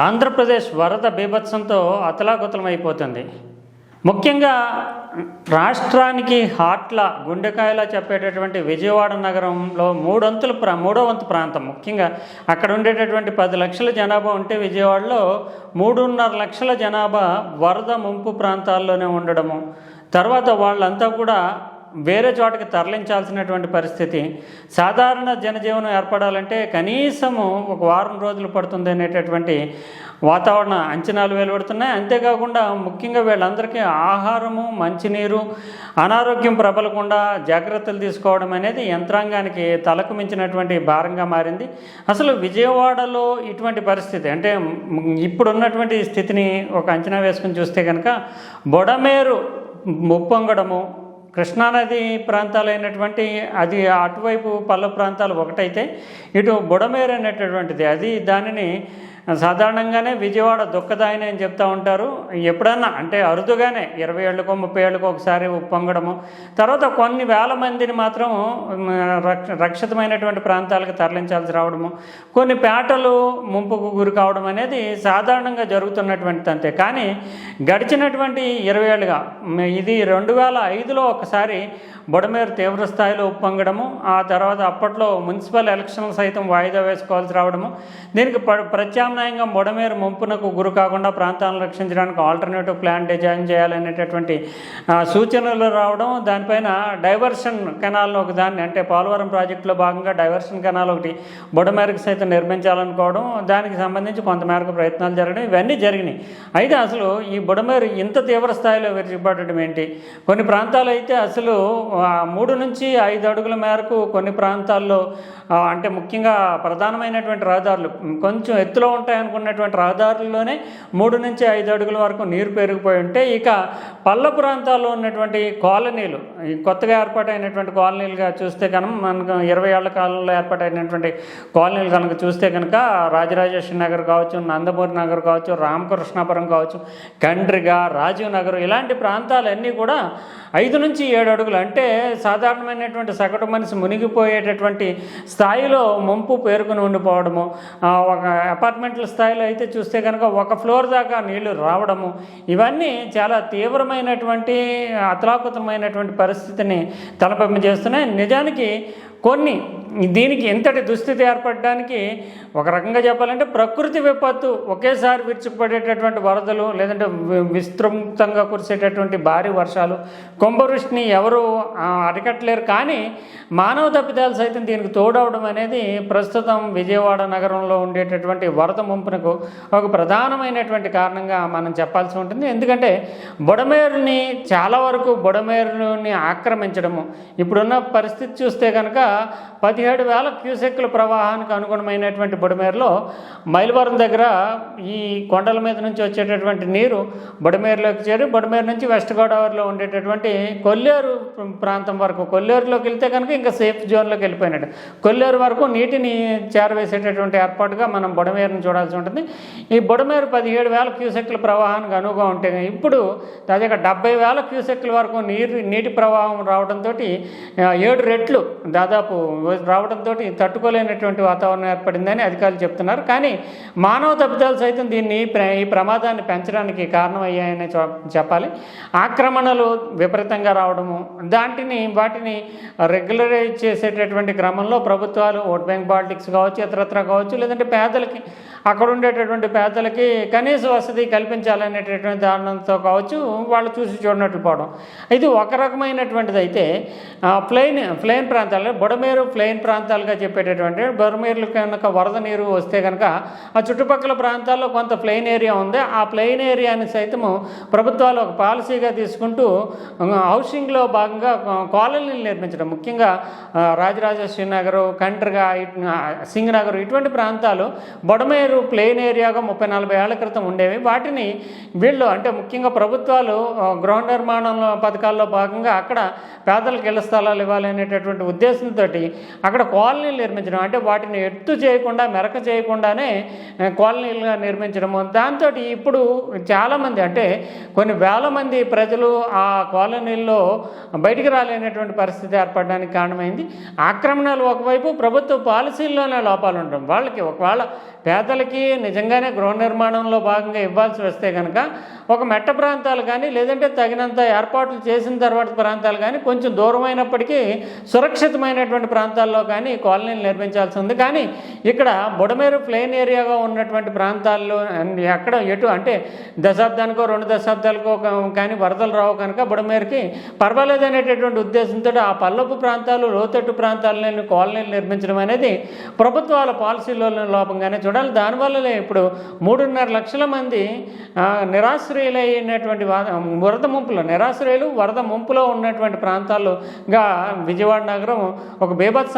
ఆంధ్రప్రదేశ్ వరద బీభత్సంతో అతలాకుతలం అయిపోతుంది ముఖ్యంగా రాష్ట్రానికి హాట్ల గుండెకాయలా చెప్పేటటువంటి విజయవాడ నగరంలో మూడొంతుల ప్రా మూడో వంతు ప్రాంతం. ముఖ్యంగా అక్కడ ఉండేటటువంటి పది లక్షల జనాభా ఉంటే విజయవాడలో మూడున్నర లక్షల జనాభా వరద ముంపు ప్రాంతాల్లోనే ఉండడము. తర్వాత వాళ్ళంతా కూడా వేరే చోటకి తరలించాల్సినటువంటి పరిస్థితి. సాధారణ జనజీవనం ఏర్పడాలంటే కనీసము ఒక వారం రోజులు పడుతుంది అనేటటువంటి వాతావరణ అంచనాలు వెలువడుతున్నాయి. అంతేకాకుండా ముఖ్యంగా వీళ్ళందరికీ ఆహారము మంచినీరు అనారోగ్యం ప్రబలకుండా జాగ్రత్తలు తీసుకోవడం అనేది యంత్రాంగానికి తలకు మించినటువంటి భారంగా మారింది. అసలు విజయవాడలో ఇటువంటి పరిస్థితి అంటే ఇప్పుడున్నటువంటి స్థితిని ఒక అంచనా వేసుకుని చూస్తే కనుక బొడమేరు ముప్పొంగడము కృష్ణానది ప్రాంతాలైనటువంటి అది అటువైపు పల్ల ప్రాంతాలు ఒకటైతే ఇటు బుడమేరు అనేటటువంటిది అది దానిని సాధారణంగానే విజయవాడ దుఃఖదాయని అని చెప్తా ఉంటారు. ఎప్పుడన్నా అంటే అరుదుగానే ఇరవై ఏళ్ళకో ముప్పై ఏళ్ళకో ఒకసారి ఉప్పొంగడము. తర్వాత కొన్ని వేల మందిని మాత్రం రక్ష రక్షితమైనటువంటి ప్రాంతాలకు తరలించాల్సి రావడము. కొన్ని పేటలు ముంపుకు గురి కావడం అనేది సాధారణంగా జరుగుతున్నటువంటిది అంతే. కానీ గడిచినటువంటి ఇరవై ఏళ్ళుగా ఇది రెండు వేల ఐదులో ఒకసారి బొడమేరు తీవ్ర స్థాయిలో ఉప్పొంగడము. ఆ తర్వాత అప్పట్లో మున్సిపల్ ఎలక్షన్లు సైతం వాయిదా వేసుకోవాల్సి రావడము. దీనికి ప్ర- ప్రత్యామ్నాయంగా మొడమేరు ముంపునకు గురి కాకుండా ప్రాంతాలను రక్షించడానికి ఆల్టర్నేటివ్ ప్లాన్ డిజైన్ చేయాలనేటటువంటి సూచనలు రావడం దానిపైన డైవర్షన్ కెనాల్ను ఒక దాన్ని అంటే పోలవరం ప్రాజెక్టులో భాగంగా డైవర్షన్ కెనాల్ ఒకటి బొడమేరకు సైతం నిర్మించాలనుకోవడం దానికి సంబంధించి కొంతమేరకు ప్రయత్నాలు జరగడం ఇవన్నీ జరిగినాయి. అయితే అసలు ఈ బుడమేరు ఇంత తీవ్ర స్థాయిలో విరిచిపడటం ఏంటి? కొన్ని ప్రాంతాలు అయితే అసలు మూడు నుంచి ఐదు అడుగుల మేరకు కొన్ని ప్రాంతాల్లో అంటే ముఖ్యంగా ప్రధానమైనటువంటి రహదారులు కొంచెం ఎత్తులో ఉంటాయనుకున్నటువంటి రహదారుల్లోనే మూడు నుంచి ఐదు అడుగుల వరకు నీరు పెరిగిపోయి ఉంటే ఇక పల్ల ప్రాంతాల్లో ఉన్నటువంటి కాలనీలు కొత్తగా ఏర్పాటైనటువంటి కాలనీలుగా చూస్తే కనుక మనకు ఇరవై ఏళ్ళ కాలంలో ఏర్పాటైనటువంటి కాలనీలు కనుక చూస్తే కనుక రాజరాజేశ్వరి నగర్ కావచ్చు నందమూరి నగర్ కావచ్చు రామకృష్ణాపురం కావచ్చు కండ్రిగా రాజీవ్ నగర్ ఇలాంటి ప్రాంతాలన్నీ కూడా ఐదు నుంచి ఏడు అడుగులు. అంటే సాధారణమైనటువంటి సగటు మనిషి మునిగిపోయేటటువంటి స్థాయిలో ముంపు పేరుకుని ఉండిపోవడము ఒక అపార్ట్మెంట్ అపార్ట్మెంట్ల స్థాయిలో అయితే చూస్తే కనుక ఒక ఫ్లోర్ దాకా నీళ్ళు రావడము ఇవన్నీ చాలా తీవ్రమైనటువంటి అతలాకుతమైనటువంటి పరిస్థితిని తలపింపజేస్తున్నాయి. నిజానికి కొన్ని దీనికి ఎంతటి దుస్థితి ఏర్పడడానికి ఒక రకంగా చెప్పాలంటే ప్రకృతి విపత్తు ఒకేసారి విరుచుకుపడేటటువంటి వరదలు లేదంటే వి- విస్తృతంగా కురిసేటటువంటి భారీ వర్షాలు కుంభవృష్టిని ఎవరు అరికట్టలేరు. కానీ మానవ తప్పిదాలు సైతం దీనికి తోడవడం అనేది ప్రస్తుతం విజయవాడ నగరంలో ఉండేటటువంటి వరద ముంపునకు ఒక ప్రధానమైనటువంటి కారణంగా మనం చెప్పాల్సి ఉంటుంది. ఎందుకంటే బుడమేరుని చాలా వరకు బుడమేరుని ఆక్రమించడము. ఇప్పుడున్న పరిస్థితి చూస్తే కనుక పది పదిహేడు వేల క్యూసెక్ల ప్రవాహానికి అనుగుణమైనటువంటి బుడమేరులో మైలవరం దగ్గర ఈ కొండల మీద నుంచి వచ్చేటటువంటి నీరు బుడమేరులోకి చేరి బుడమేరు నుంచి వెస్ట్ గోదావరిలో ఉండేటటువంటి కొల్లేరు ప్రాంతం వరకు కొల్లేరులోకి వెళ్తే కనుక ఇంకా సేఫ్ జోన్లోకి వెళ్ళిపోయినట్టు. కొల్లేరు వరకు నీటిని చేరవేసేటటువంటి ఏర్పాటుగా మనం బుడమేరును చూడాల్సి ఉంటుంది. ఈ బుడమేరు పదిహేడు వేల క్యూసెక్ల ప్రవాహానికి అనువుగా ఉంటే ఇప్పుడు తాజాగా డెబ్బై వేల క్యూసెక్ల వరకు నీరు నీటి ప్రవాహం రావడంతో ఏడు రెట్లు దాదాపు రావడంతో తట్టుకోలేనటువంటి వాతావరణం ఏర్పడిందని అధికారులు చెప్తున్నారు. కానీ మానవ తప్పిదాలు సైతం దీన్ని ప్ర- ఈ ప్రమాదాన్ని పెంచడానికి కారణమయ్యాయని చెప్పాలి. ఆక్రమణలు విపరీతంగా రావడము దాంటిని వాటిని రెగ్యులరైజ్ చేసేటటువంటి క్రమంలో ప్రభుత్వాలు ఓట్ బ్యాంక్ పాలిటిక్స్ కావచ్చు ఇతరత్ర కావచ్చు లేదంటే పేదలకి అక్కడ ఉండేటటువంటి పేదలకి కనీస వసతి కల్పించాలనేటటువంటి దానంతో కావచ్చు వాళ్ళు చూసి చూడనట్లు పోవడం. ఇది ఒక రకమైనటువంటిది అయితే ప్లెయిన్ ప్లెయిన్ ప్రాంతాల్లో బుడమేరు ప్లెయిన్ ప్రాంతాలుగా చెప్పేటటువంటి బుడమేరులు కనుక వరద నీరు వస్తే కనుక ఆ చుట్టుపక్కల ప్రాంతాల్లో కొంత ప్లెయిన్ ఏరియా ఉంది. ఆ ప్లెయిన్ ఏరియాని సైతము ప్రభుత్వాలు ఒక పాలసీగా తీసుకుంటూ హౌసింగ్లో భాగంగా కాలనీలు నిర్మించడం. ముఖ్యంగా రాజరాజేశ్వరి నగరు కంట్రిగా సింగ్ నగర్ ఇటువంటి ప్రాంతాలు బొడమేరు ప్లెయిన్ ఏరియాగా ముప్పై నలభై ఏళ్ళ క్రితం ఉండేవి. వాటిని వీళ్ళు అంటే ముఖ్యంగా ప్రభుత్వాలు గృహ నిర్మాణంలో పథకాల్లో భాగంగా అక్కడ పేదలకు ఇళ్ళ స్థలాలు ఇవ్వాలనేటటువంటి ఉద్దేశంతో అక్కడ కాలనీలు నిర్మించడం అంటే వాటిని ఎత్తు చేయకుండా మెరక చేయకుండానే కాలనీలుగా నిర్మించడము. దాంతో ఇప్పుడు చాలామంది అంటే కొన్ని వేల మంది ప్రజలు ఆ కాలనీల్లో బయటికి రాలేనటువంటి పరిస్థితి ఏర్పడడానికి కారణమైంది. ఆక్రమణలు ఒకవైపు ప్రభుత్వ పాలసీల్లోనే లోపాలు ఉండడం. వాళ్ళకి ఒకవేళ పేదలకి నిజంగానే గృహ నిర్మాణంలో భాగంగా ఇవ్వాల్సి వస్తే కనుక ఒక మెట్ట ప్రాంతాలు కానీ లేదంటే తగినంత ఏర్పాట్లు చేసిన తర్వాత ప్రాంతాలు కానీ కొంచెం దూరమైనప్పటికీ సురక్షితమైనటువంటి ప్రాంతాల్లో కానీ కాలనీలు నిర్మించాల్సి ఉంది. కానీ ఇక్కడ బుడమేరు ప్లెయిన్ ఏరియాగా ఉన్నటువంటి ప్రాంతాల్లో ఎక్కడ ఎటు అంటే దశాబ్దానికో రెండు దశాబ్దాలకో కానీ వరదలు రావు కనుక బుడమేరుకి పర్వాలేదు అనేటటువంటి ఉద్దేశంతో ఆ పల్లపు ప్రాంతాలు లోతట్టు ప్రాంతాలను కాలనీలు నిర్మించడం అనేది ప్రభుత్వాల పాలసీలో లోపంగానే చూడాలి. దానివల్లనే ఇప్పుడు మూడున్నర లక్షల మంది నిరాశ్రయులైనటువంటి వరద ముంపులో నిరాశ్రయులు వరద ముంపులో ఉన్నటువంటి ప్రాంతాలుగా విజయవాడ నగరం ఒక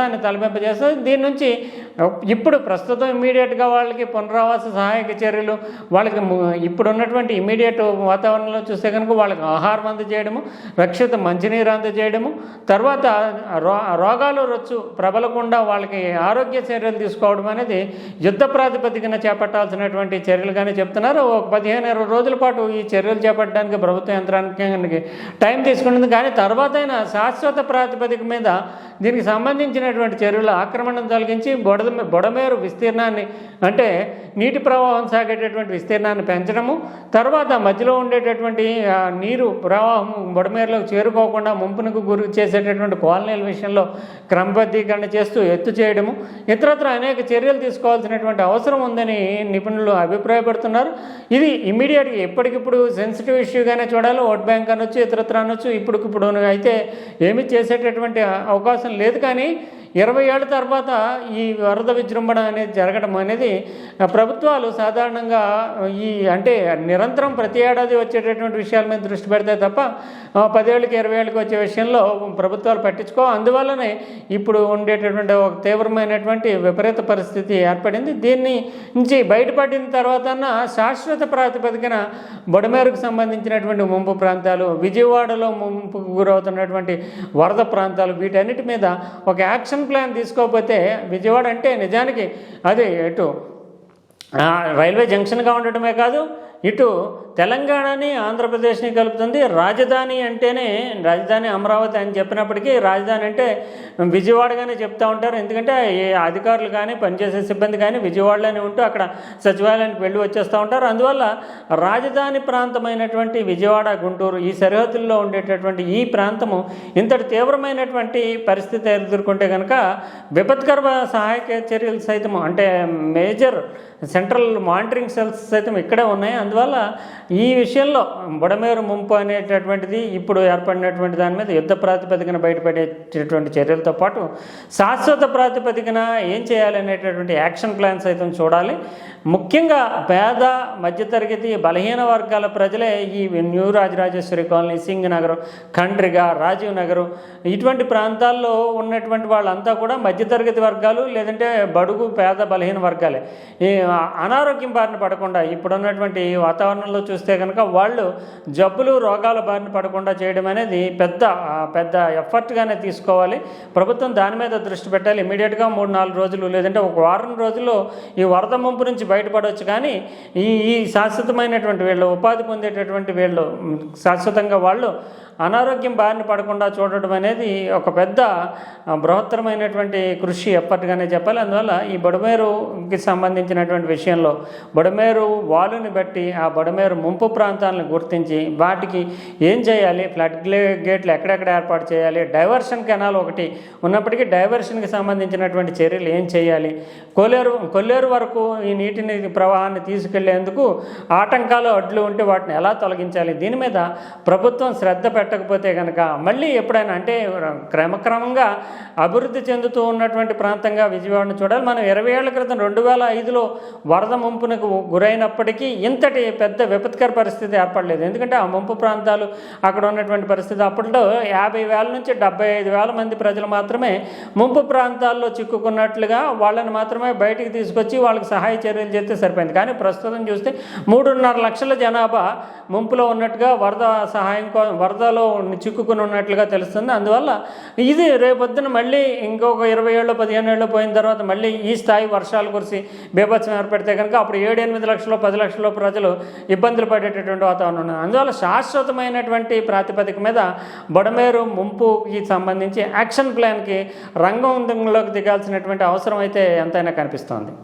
బీభత్సాన్ని తలపింపజేస్తుంది. దీని నుంచి ఇప్పుడు ప్రస్తుతం ఇమీడియట్గా వాళ్ళకి పునరావాస సహాయక చర్యలు వాళ్ళకి ఇప్పుడు ఉన్నటువంటి ఇమీడియట్ వాతావరణంలో చూస్తే కనుక వాళ్ళకి ఆహారం అందజేయడము రక్షిత మంచినీరు అందజేయడము తర్వాత రో రోగాలు రొచ్చు ప్రబలకుండా వాళ్ళకి ఆరోగ్య చర్యలు తీసుకోవడం అనేది యుద్ధ ప్రాతిపదికన చేపట్టాల్సినటువంటి చర్యలుగానే చెప్తున్నారు. ఒక పదిహేను ఇరవై రోజుల పాటు ఈ చర్యలు చేపట్టడానికి ప్రభుత్వ యంత్రానికి టైం తీసుకుంటుంది కానీ తర్వాత అయినా శాశ్వత ప్రాతిపదిక మీద దీనికి సంబంధించిన అనేటువంటి చర్యలు ఆక్రమణం తొలగించి బొడద బొడమేరు విస్తీర్ణాన్ని అంటే నీటి ప్రవాహం సాగేటటువంటి విస్తీర్ణాన్ని పెంచడము తర్వాత మధ్యలో ఉండేటటువంటి నీరు ప్రవాహం బొడమేరులోకి చేరుకోకుండా ముంపునకు గురి చేసేటటువంటి కాలనీల విషయంలో క్రమబద్ధీకరణ చేస్తూ ఎత్తు చేయడము ఇతరత్ర అనేక చర్యలు తీసుకోవాల్సినటువంటి అవసరం ఉందని నిపుణులు అభిప్రాయపడుతున్నారు. ఇది ఇమ్మీడియట్గా ఎప్పటికిప్పుడు సెన్సిటివ్ ఇష్యూగానే చూడాలి ఓట్ బ్యాంక్ అనొచ్చు ఇతరత్ర అనొచ్చు ఇప్పటికిప్పుడు అయితే ఏమి చేసేటటువంటి అవకాశం లేదు. కానీ ఇరవై ఏళ్ళ తర్వాత ఈ వరద విజృంభణ అనేది జరగడం అనేది ప్రభుత్వాలు సాధారణంగా ఈ అంటే నిరంతరం ప్రతి ఏడాది వచ్చేటటువంటి విషయాల మీద దృష్టి పెడితే తప్ప పదేళ్ళకి ఇరవై ఏళ్ళకి వచ్చే విషయంలో ప్రభుత్వాలు పట్టించుకో అందువల్లనే ఇప్పుడు ఉండేటటువంటి ఒక తీవ్రమైనటువంటి విపరీత పరిస్థితి ఏర్పడింది. దీన్ని నుంచి బయటపడిన తర్వాత శాశ్వత ప్రాతిపదికన బొడమేరుకు సంబంధించినటువంటి ముంపు ప్రాంతాలు విజయవాడలో ముంపుకు గురవుతున్నటువంటి వరద ప్రాంతాలు వీటన్నిటి మీద ఒక యాక్షన్ ప్లాన్ తీసుకోకపోతే విజయవాడ అంటే నిజానికి అది ఎటు ఆ, రైల్వే జంక్షన్గా ఉండటమే కాదు ఇటు తెలంగాణని ఆంధ్రప్రదేశ్ని కలుపుతుంది. రాజధాని అంటేనే రాజధాని అమరావతి అని చెప్పినప్పటికీ రాజధాని అంటే విజయవాడగానే చెప్తూ ఉంటారు. ఎందుకంటే ఏ అధికారులు కానీ పనిచేసే సిబ్బంది కానీ విజయవాడలోనే ఉంటూ అక్కడ సచివాలయానికి వెళ్ళి వచ్చేస్తూ ఉంటారు. అందువల్ల రాజధాని ప్రాంతమైనటువంటి విజయవాడ గుంటూరు ఈ సరిహద్దుల్లో ఉండేటటువంటి ఈ ప్రాంతము ఇంతటి తీవ్రమైనటువంటి పరిస్థితి ఎదుర్కొంటే కనుక విపత్కర సహాయక చర్యలు సైతం అంటే మేజర్ సెంట్రల్ మానిటరింగ్ సెల్స్ సైతం ఇక్కడే ఉన్నాయి. అందువల్ల ఈ విషయంలో బుడమేరు ముంపు అనేటటువంటిది ఇప్పుడు ఏర్పడినటువంటి దాని మీద యుద్ధ ప్రాతిపదికన బయటపడేటటువంటి చర్యలతో పాటు శాశ్వత ప్రాతిపదికన ఏం చేయాలనేటటువంటి యాక్షన్ ప్లాన్స్ అయితే చూడాలి. ముఖ్యంగా పేద మధ్యతరగతి బలహీన వర్గాల ప్రజలే ఈ న్యూ రాజరాజేశ్వరి కాలనీ సింగ్ నగరం ఖండ్రిగ రాజీవ్ నగరం ఇటువంటి ప్రాంతాల్లో ఉన్నటువంటి వాళ్ళంతా కూడా మధ్యతరగతి వర్గాలు లేదంటే బడుగు పేద బలహీన వర్గాలే. ఈ అనారోగ్యం బారిన పడకుండా ఇప్పుడున్నటువంటి వాతావరణంలో చూస్తే కనుక వాళ్ళు జబ్బులు రోగాల బారిన పడకుండా చేయడం అనేది పెద్ద పెద్ద ఎఫర్ట్గానే తీసుకోవాలి. ప్రభుత్వం దాని మీద దృష్టి పెట్టాలి. ఇమీడియట్గా మూడు నాలుగు రోజులు లేదంటే ఒక వారం రోజుల్లో ఈ వరద ముంపు నుంచి బయటపడవచ్చు. కానీ ఈ ఈ శాశ్వతమైనటువంటి వీళ్ళు ఉపాధి పొందేటటువంటి వీళ్ళు శాశ్వతంగా వాళ్ళు అనారోగ్యం బారిన పడకుండా చూడడం అనేది ఒక పెద్ద బృహత్తరమైనటువంటి కృషి ఎప్పటిగానే చెప్పాలి. అందువల్ల ఈ బొడమేరుకి సంబంధించినటువంటి విషయంలో బొడమేరు వాలుని బట్టి ఆ బొడమేరు ముంపు ప్రాంతాలను గుర్తించి వాటికి ఏం చేయాలి? ఫ్లడ్ గేట్లు ఎక్కడెక్కడ ఏర్పాటు చేయాలి? డైవర్షన్ కెనాల్ ఒకటి ఉన్నప్పటికీ డైవర్షన్కి సంబంధించినటువంటి చర్యలు ఏం చేయాలి? కొల్లేరు కొల్లేరు వరకు ఈ నీటిని ప్రవాహాన్ని తీసుకెళ్ళేందుకు ఆటంకాలు అడ్లు ఉంటే వాటిని ఎలా తొలగించాలి? దీని మీద ప్రభుత్వం శ్రద్ధ పెట్టకపోతే కనుక మళ్ళీ ఎప్పుడైనా అంటే క్రమక్రమంగా అభివృద్ధి చెందుతూ ఉన్నటువంటి ప్రాంతంగా విజయవాడను చూడాలి. మనం ఇరవై ఏళ్ళ క్రితం రెండు వేల ఐదులో వరద ముంపునకు గురైనప్పటికీ ఇంతటి అంతటి పెద్ద విపత్కర పరిస్థితి ఏర్పడలేదు. ఎందుకంటే ఆ ముంపు ప్రాంతాలు అక్కడ ఉన్నటువంటి పరిస్థితి అప్పట్లో యాభై వేల నుంచి డెబ్బై ఐదు వేల మంది ప్రజలు మాత్రమే ముంపు ప్రాంతాల్లో చిక్కుకున్నట్లుగా వాళ్ళని మాత్రమే బయటికి తీసుకొచ్చి వాళ్ళకి సహాయ చర్యలు చేస్తే సరిపోయింది. కానీ ప్రస్తుతం చూస్తే మూడున్నర లక్షల జనాభా ముంపులో ఉన్నట్టుగా వరద సహాయం కో వరదలో చిక్కుకుని ఉన్నట్లుగా తెలుస్తుంది. అందువల్ల ఇది రేపొద్దున మళ్ళీ ఇంకొక ఇరవై ఏళ్ళు పదిహేను ఏళ్ళు పోయిన తర్వాత మళ్ళీ ఈ స్థాయి వర్షాలు కురిసి బీభత్సం ఏర్పడితే కనుక అప్పుడు ఏడు ఎనిమిది లక్షలు పది లక్షల ప్రజలు ఇబ్బందులు పడేటటువంటి వాతావరణం ఉన్నది. అందువల్ల శాశ్వతమైనటువంటి ప్రాతిపదిక మీద బొడమేరు ముంపుకి సంబంధించి యాక్షన్ ప్లాన్కి రంగంలోకి దిగాల్సినటువంటి అవసరం అయితే ఎంతైనా కనిపిస్తోంది.